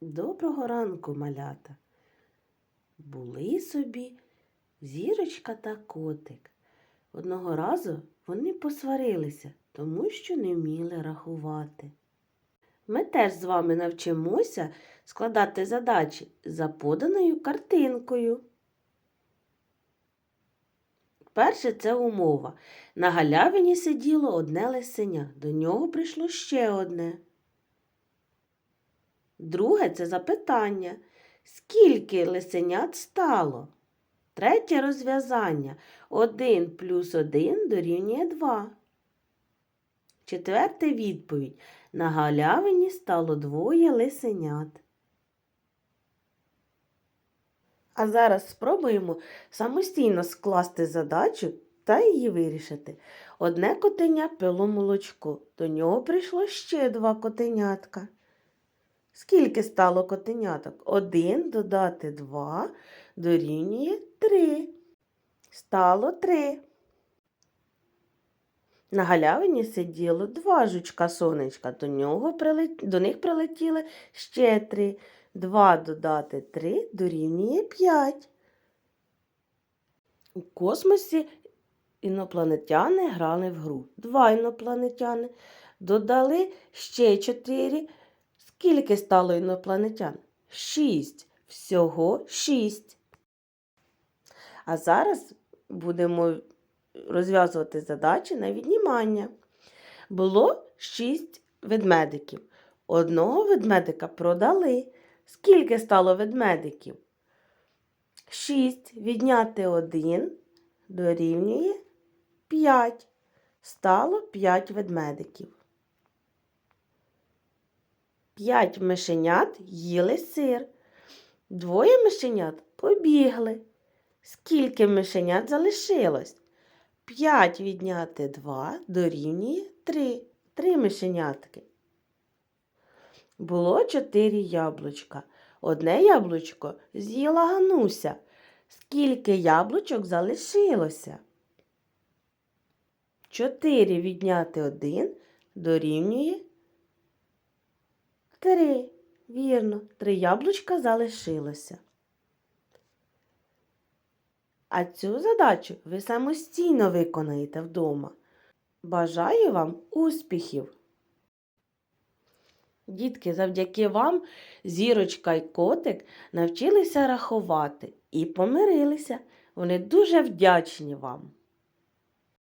Доброго ранку, малята. Були собі зірочка та котик. Одного разу вони посварилися, тому що не вміли рахувати. Ми теж з вами навчимося складати задачі за поданою картинкою. Перше це умова. На галявині сиділо одне лисеня, до нього прийшло ще одне. Друге це запитання. Скільки лисенят стало? Третє розв'язання. 1 плюс 1 дорівнює 2. Четверте відповідь. На галявині стало двоє лисенят. А зараз спробуємо самостійно скласти задачу та її вирішити. Одне котеня пило молочко. До нього прийшло ще два котенятка. Скільки стало котеняток? Один додати два дорівнює три. Стало три. На галявині сиділо два жучка сонечка. До, нього прилет... До них прилетіли ще три. Два додати три дорівнює п'ять. У космосі інопланетяни грали в гру. Два інопланетяни додали ще чотири. Скільки стало інопланетян? Шість. Всього шість. А зараз будемо розв'язувати задачі на віднімання. Було шість ведмедиків. Одного ведмедика продали. Скільки стало ведмедиків? Шість. Відняти один дорівнює п'ять. Стало п'ять ведмедиків. П'ять мишенят їли сир. Двоє мишенят побігли. Скільки мишенят залишилось? П'ять відняти два дорівнює три. Три мишенятки. Було чотири яблучка. Одне яблучко з'їла Гануся. Скільки яблучок залишилося? Чотири відняти один дорівнює Три. Вірно, три яблучка залишилося. А цю задачу ви самостійно виконаєте вдома. Бажаю вам успіхів! Дітки, завдяки вам зірочка і котик навчилися рахувати і помирилися. Вони дуже вдячні вам.